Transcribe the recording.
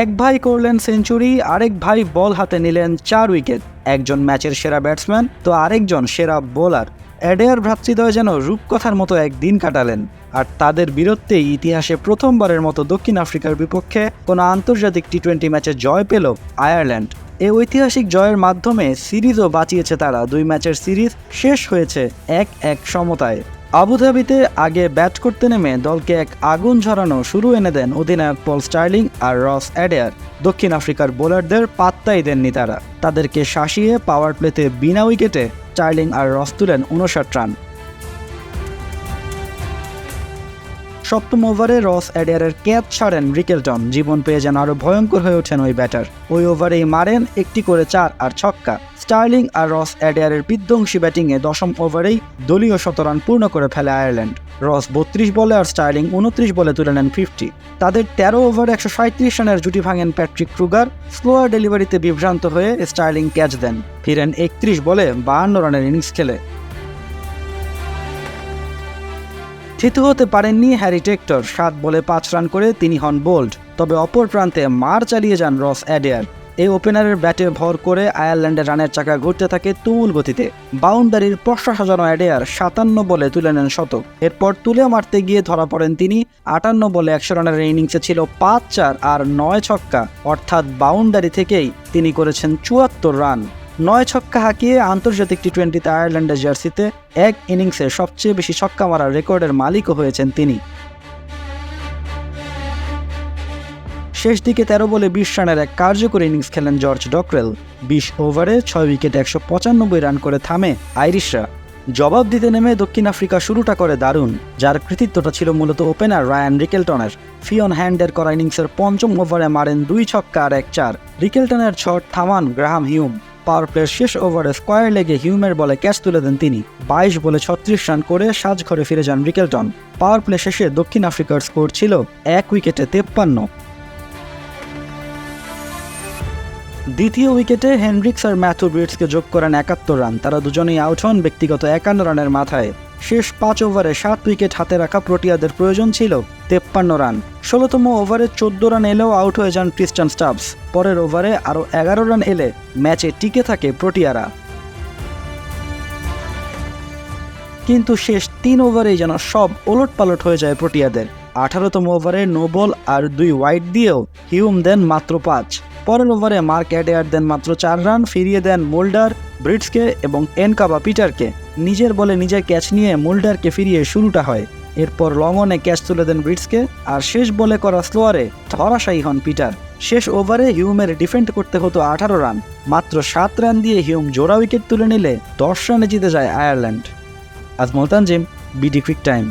এক ভাই করলেন সেঞ্চুরি, আরেক ভাই বল হাতে নিলেন চার উইকেট। একজন ম্যাচের সেরা ব্যাটসম্যান, তো আরেকজন সেরা বোলার। অ্যাডেয়ার ভ্রাতৃদ্বয় যেন রূপকথার মতো একদিন কাটালেন। আর তাদের বীরত্বেই ইতিহাসে প্রথমবারের মতো দক্ষিণ আফ্রিকার বিপক্ষে কোনো আন্তর্জাতিক টি টোয়েন্টি ম্যাচে জয় পেল আয়ারল্যান্ড। এই ঐতিহাসিক জয়ের মাধ্যমে সিরিজও বাঁচিয়েছে তারা। দুই ম্যাচের সিরিজ শেষ হয়েছে এক এক সমতায়। আবুধাবিতে আগে ব্যাট করতে নেমে দলকে এক আগুন ঝরানো শুরু এনে দেন অধিনায়ক পল স্টার্লিং আর রস অ্যাডেয়ার। দক্ষিণ আফ্রিকার বোলারদের পাত্তাই দেননি তারা। তাদেরকে শাসিয়ে পাওয়ার প্লেতে বিনা উইকেটে স্টার্লিং আর রস তুলেন উনষাট রান। সপ্তম ওভারে রস অ্যাডিয়ারের ক্যাচ ছাড়েন রিকেলটন। জীবন পেয়ে যেন আরও ভয়ঙ্কর হয়ে ওঠেন ওই ব্যাটার। ওই ওভারেই মারেন একটি করে চার আর ছক্কা। স্টার্লিং আর রস অ্যাডিয়ারের বিধ্বংসী ব্যাটিংয়ে দশম ওভারেই দলীয় শতরান পূর্ণ করে ফেলে আয়ারল্যান্ড। রস বত্রিশ বলে আর স্টার্লিং উনত্রিশ বলে তুলে নেন ফিফটি। তাদের তেরো ওভার একশো সাঁত্রিশ রানের জুটি ভাঙেন প্যাট্রিক ক্রুগার। স্লোয়ার ডেলিভারিতে বিভ্রান্ত হয়ে স্টার্লিং ক্যাচ দেন। ফিরেন একত্রিশ বলে বাহান্ন রানের ইনিংস খেলে। থিতু হতে পারেননি হ্যারি টেক্টর। সাত বলে পাঁচ রান করে তিনি হন বোল্ড। তবে অপর প্রান্তে মার চালিয়ে যান রস অ্যাডিয়ার। এই ওপেনারের ব্যাটে ভর করে আয়ারল্যান্ডের রানের চাকা ঘুরতে থাকে তুমুল গতিতে। বাউন্ডারির পশা সাজানো অ্যাডেয়ার সাতান্ন বলে তুলে নেন শতক। এরপর তুলে মারতে গিয়ে ধরা পড়েন তিনি আটান্ন বলে একশো রানের ইনিংসে ছিল পাঁচ চার আর নয় ছক্কা। অর্থাৎ বাউন্ডারি থেকেই তিনি করেছেন চুয়াত্তর রান। নয় ছক্কা হাঁকিয়ে আন্তর্জাতিক টি টোয়েন্টিতে আয়ারল্যান্ডের জার্সিতে এক ইনিংসে সবচেয়ে বেশি ছক্কা মারার রেকর্ডের মালিকও হয়েছেন তিনি। শেষ দিকে তেরো বলে বিশ রানের এক কার্যকরী ইনিংস খেলেন জর্জ ডকরেল। বিশ ওভারে ছয় উইকেট একশো পঁচানব্বই রান করে থামে আইরিশরা। জবাব দিতে নেমে দক্ষিণ আফ্রিকা শুরুটা করে দারুণ, যার কৃতিত্বটা ছিল মূলত ওপেনার রায়ান রিকেলটনের। ফিয়ন হ্যান্ডের করা ইনিংসের পঞ্চম ওভারে মারেন দুই ছক্কা আর এক চার। রিকেলটনের ছট থামান গ্রাহাম হিউম। পাওয়ার প্লের শেষ ওভারে স্কোয়ার লেগে হিউমের বলে ক্যাচ তুলে দেন তিনি। বাইশ বলে ছত্রিশ রান করে সাজঘরে ফিরে যান রিকেলটন। পাওয়ার প্লে শেষে দক্ষিণ আফ্রিকার স্কোর ছিল এক উইকেটে তেপ্পান্ন। দ্বিতীয় উইকেটে হেনরিক্স আর ম্যাথু ব্রিটসকে যোগ করেন একাত্তর রান। তারা দুজনেই আউট হন ব্যক্তিগত একান্ন রানের মাথায়। শেষ পাঁচ ওভারে সাত উইকেট হাতে রাখা প্রোটিয়াদের প্রয়োজন ছিল তেপ্পান্ন রান। ষোলোতম ওভারে চোদ্দ রান এলেও আউট হয়ে যান ক্রিস্টান স্টাবস। পরের ওভারে আরও এগারো রান এলে ম্যাচে টিকে থাকে প্রোটিয়ারা। কিন্তু শেষ তিন ওভারেই যেন সব ওলট পালট হয়ে যায় প্রোটিয়াদের। আঠারোতম ওভারে নো বল আর দুই ওয়াইড দিয়েও হিউম দেন মাত্র পাঁচ। পরের ওভারে মার্ক অ্যাডেয়ার দেন মাত্র চার রান, ফিরিয়ে দেন মোল্ডার, ব্রিটসকে এবং এনকাবা পিটারকে। নিজের বলে নিজের ক্যাচ নিয়ে মোল্ডারকে ফিরিয়ে শুরুটা হয়। এরপর লংঅনে ক্যাচ তুলে দেন ব্রিটসকে, আর শেষ বলে করা স্লোয়ারে ধরাশায়ী হন পিটার। শেষ ওভারে হিউমের ডিফেন্ড করতে হতো আঠারো রান। মাত্র সাত রান দিয়ে হিউম জোড়া উইকেট তুলে নিলে দশ রানে জিতে যায় Ireland. Ajmal Tanzim BD quick time